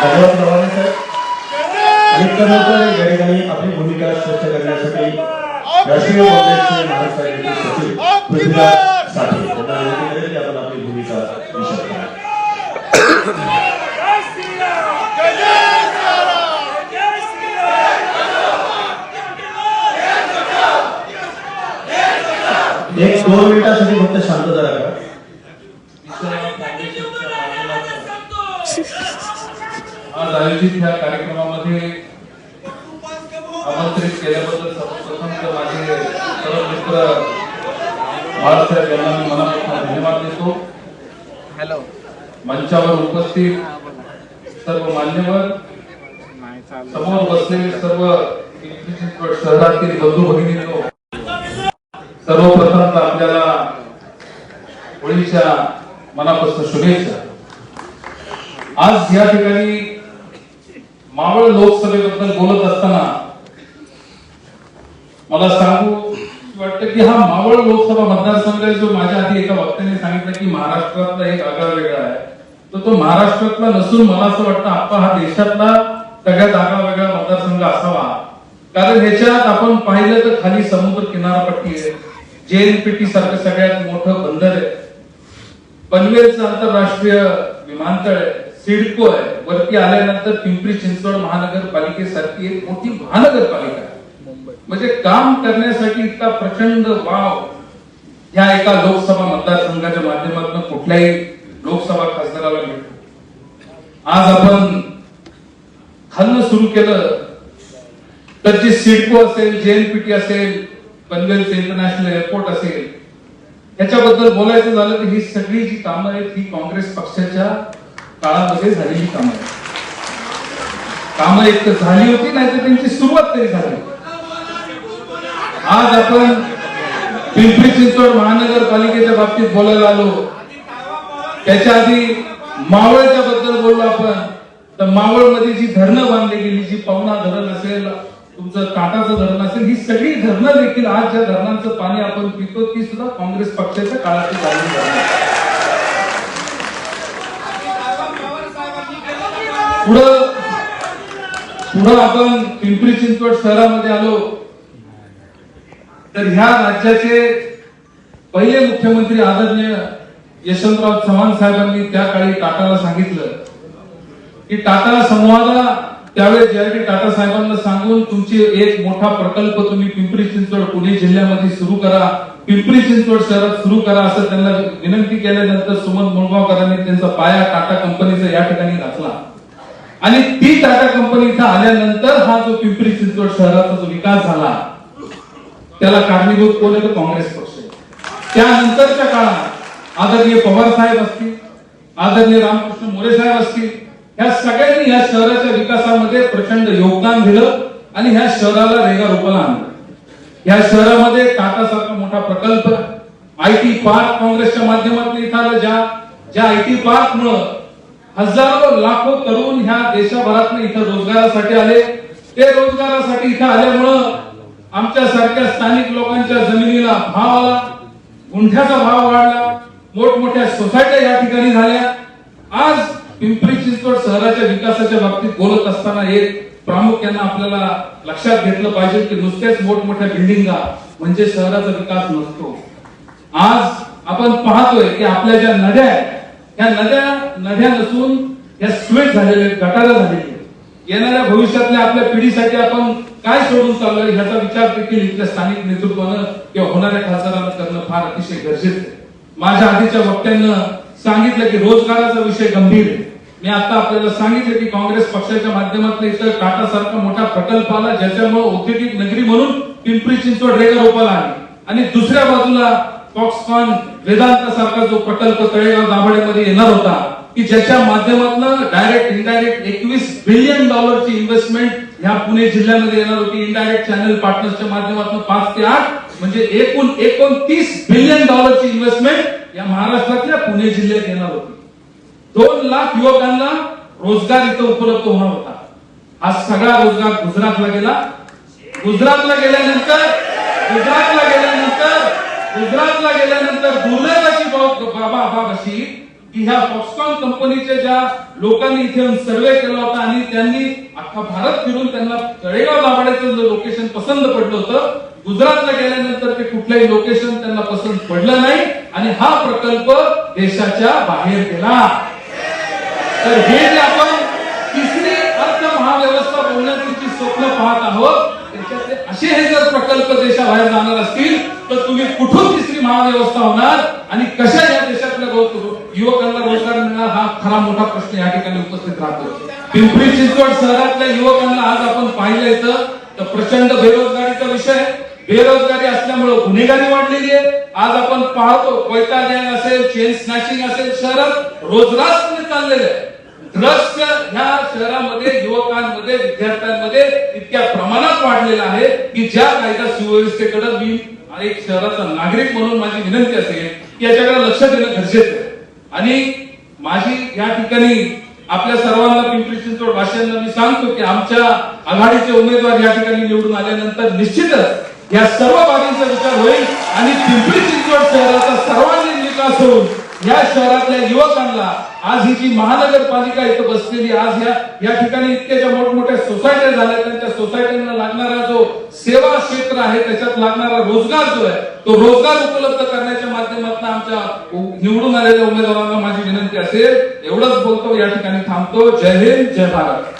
धन्यवाद प्रभाकर साहेब या ठिकाणी आपली भूमिका स्वच्छ करण्यासाठी राष्ट्रीय काँग्रेसचे महाराष्ट्राचे सचिव पृथ्वीराज साठे विनंती करेल की आपण आपली भूमिका विशद करा एक दोन मिनिटासाठी फक्त शांतता राखा आज आयोजित ह्या कार्यक्रमामध्ये आमंत्रित केल्याबद्दल सर्वप्रथम तर माझे सर्व मित्र बाळासाहेब यांना मी मनापासून धन्यवाद देतो. हॅलो. मंचावर उपस्थित सर्व मान्यवर समोर बसलेले सर्व शहरातील बंधू भगिनींनो सर्वप्रथम तर आपल्याला होळीच्या मनापासून शुभेच्छा. आज या ठिकाणी मावळ लोकसभेबद्दल बोलत असताना मला सांगू वाटतं की हा मावळ लोकसभा मतदारसंघ जो माझ्या आधी एका वक्त्याने सांगितलं की महाराष्ट्रातला एक आगळा वेगळा आहे तर तो महाराष्ट्रातला नसून मला असं वाटतं आपला हा देशातला सगळ्यात आगळा वेगळा मतदारसंघ असावा. कारण ह्याच्यात आपण पाहिलं तर खाली समुद्र किनारपट्टी आहे जेएनपीटी सारखं सगळ्यात मोठं बंदर आहे. पनवेलचं आंतरराष्ट्रीय विमानतळ आहे सिडको आहे. वरती आल्यानंतर पिंपरी चिंचवड महानगरपालिकेसारखी एक मोठी महानगरपालिका म्हणजे काम करण्यासाठी इतका प्रचंड वाव ह्या एका लोकसभा मतदारसंघाच्या माध्यमातून कुठल्याही लोकसभा खासदाराला मिळतो आज आपण खालनं सुरू केलं. तर जे सिडको असेल जेएनपीटी असेल पनवेलचं इंटरनॅशनल एअरपोर्ट असेल ह्याच्याबद्दल बोलायचं झालं तर ही सगळी जी कामं आहेत ही काँग्रेस पक्षाच्या काळामध्ये झालेली कामं आहेत कामं. एक तर झाली होती नाहीतर त्यांची सुरुवात तरी झाली. आज आपण पिंपरी चिंचवड महानगरपालिकेच्या बाबतीत बोलायला आलो. त्याच्या आधी मावळच्या बद्दल बोललो आपण. तर मावळमध्ये जी धरणं बांधली गेली जी पवना धरण असेल तुमचं काटाचं धरण असेल ही सगळी धरणं देखील आज ज्या धरणांचं पाणी आपण पितो ती सुद्धा काँग्रेस पक्षाच्या काळातील चालू धरणं आहेत. पुढं पुढं आपण पिंपरी चिंचवड शहरामध्ये आलो. तर ह्या राज्याचे पहिले मुख्यमंत्री आदरणीय यशवंतराव चव्हाण साहेबांनी त्या काळी टाटाला सांगितलं. की टाटा समूहाला त्यावेळेस ज्यावेळी टाटा साहेबांना सांगून तुमची एक मोठा प्रकल्प तुम्ही पिंपरी चिंचवड पुणे जिल्ह्यामध्ये सुरू करा पिंपरी चिंचवड शहरात सुरू करा असं त्यांना विनंती केल्यानंतर सुमन मुळगावकरांनी त्यांचा पाया टाटा कंपनीचा या ठिकाणी घातला. आणि ती टाटा कंपनी इथं आल्यानंतर हा जो पिंपरी चिंचवड शहराचा जो विकास झाला त्याला कारणीभूत कोण आहे तो काँग्रेस पक्ष आहे. त्यानंतरच्या काळात आदरणीय पवार साहेब असतील आदरणीय रामकृष्ण मोरे साहेब असतील ह्या सगळ्यांनी ह्या शहराच्या विकासामध्ये प्रचंड योगदान दिलं आणि ह्या शहराला रेगा रूपाला आणलं ह्या शहरामध्ये टाटा सारखा मोठा प्रकल्प आय टी पार्क काँग्रेसच्या माध्यमातून इथं आलं ज्या ज्या आय टी पार्क मुळे हजारो लाखो तरुण ह्या देशभरात इथं रोजगारासाठी आले. ते रोजगारासाठी इथं आल्यामुळं आमच्या सारख्या स्थानिक लोकांच्या जमिनीला भाव आला. गुंठ्याचा भाव वाढला. मोठमोठ्या सोसायट्या या ठिकाणी झाल्या. आज पिंपरी चिंचवड शहराच्या विकासाच्या बाबतीत बोलत असताना एक प्रामुख्यानं आपल्याला लक्षात घेतलं पाहिजे की नुसत्याच मोठमोठ्या बिल्डिंगा म्हणजे शहराचा विकास नसतो. आज आपण पाहतोय की आपल्या ज्या नद्या आहेत ह्या नद्या नद्या नसून ह्या स्वेट झालेल्या आहेत, गटारं झालेली आहेत. येणाऱ्या भविष्यातल्या आपल्या पिढीसाठी आपण काय सोडून चाललोय ह्याचा विचार देखील इथल्या स्थानिक नेतृत्वानं किंवा होणाऱ्या खासदारांना करणं फार अतिशय गरजेचं आहे. माझ्या आधीच्या वक्त्यांना सांगितलं की रोजगाराचा विषय गंभीर आहे. मी आता आपल्याला सांगितलं की काँग्रेस पक्षाच्या माध्यमातून इथं टाटासारखा मोठा प्रकल्प आला ज्याच्यामुळे औद्योगिक नगरी म्हणून पिंपरी चिंचवड रेगा रोपाला आली. आणि दुसऱ्या बाजूला फॉक्सकॉन वेदांत सारखा जो प्रकल्प तळेगाव दाभाडेमध्ये येणार होता की ज्याच्या माध्यमातून डायरेक्ट इनडायरेक्ट एकवीस बिलियन डॉलरची इन्व्हेस्टमेंट ह्या पुणे जिल्ह्यामध्ये येणार होती. इनडायरेक्ट चॅनल पार्टनर्सच्या माध्यमातून पाच ते आठ म्हणजे एकूण एकोणतीस बिलियन डॉलरची इन्व्हेस्टमेंट या महाराष्ट्रातल्या पुणे जिल्ह्यात येणार होती. दोन लाख युवकांना रोजगार इथं उपलब्ध होणार होता. हा सगळा रोजगार गुजरातला गेला. गुजरातला गेल्यानंतर गुजरातला गेल्यानंतर गुजरातला गेल्यानंतर दुर्दैवाची बाब बाबा बाब अशी की ह्या फॉक्सकॉन कंपनीच्या ज्या लोकांनी इथे सर्वे केला होता आणि त्यांनी अख्खा भारत फिरून त्यांना तळेगाव दाभाड्याचं जो लोकेशन पसंत पडलं होतं गुजरातला गेल्यानंतर ते कुठलंही लोकेशन त्यांना पसंत पडलं नाही आणि हा प्रकल्प देशाच्या बाहेर गेला. तर हे जे आपण तिसरी अर्थ महाव्यवस्था बोलण्याची स्वप्न पाहत आहोत असे हे जर प्रकल्प देशाबाहेर जाणार असतील तर तुम्ही कुठून तिसरी महाव्यवस्था होणार आणि कशा या देशातल्या युवकांना रोजगार मिळणार हा खरा मोठा प्रश्न या ठिकाणी उपस्थित राहतो. पिंपरी चिंचवड शहरातल्या युवकांना आज आपण पाहिलं इथं तर प्रचंड बेरोजगारीचा विषय बेरोजगारी असल्यामुळे गुन्हेगारी वाढलेली आहे. आज आपण पाहतो कोयता गँग असेल चेन स्नॅचिंग असेल शहरात रोजगार चाललेले आहे. ड्रग्स ह्या शहरामध्ये युवकांमध्ये विद्यार्थ्यांमध्ये इतक्या प्रमाणात वाढलेला आहे की ज्या कायदा सुव्यवस्थेकडे मी एक शहराचा नागरिक म्हणून माझी विनंती असेल की याच्याकडे लक्ष देणं गरजेचं आहे. आणि माझी या ठिकाणी आपल्या सर्वांना पिंपरी चिंचवड भाषांना मी सांगतो की आमच्या आघाडीचे उमेदवार या ठिकाणी निवडून आल्यानंतर निश्चितच या सर्व बाबींचा विचार होईल आणि पिंपरी चिंचवड शहराचा सर्वांगीण विकास होऊन या शहरातल्या युवकांना आज ही जी महानगरपालिका इथं बसलेली आज या या ठिकाणी इतक्याच्या मोठमोठ्या सोसायट्या झाल्या त्यांच्या सोसायट्यांना लागणारा जो सेवा क्षेत्र आहे त्याच्यात लागणारा रोजगार जो आहे तो रोजगार उपलब्ध करण्याच्या माध्यमातून आमच्या निवडून आलेल्या उमेदवारांना माझी विनंती असेल एवढंच बोलतो या ठिकाणी थांबतो. जय हिंद जय भारत.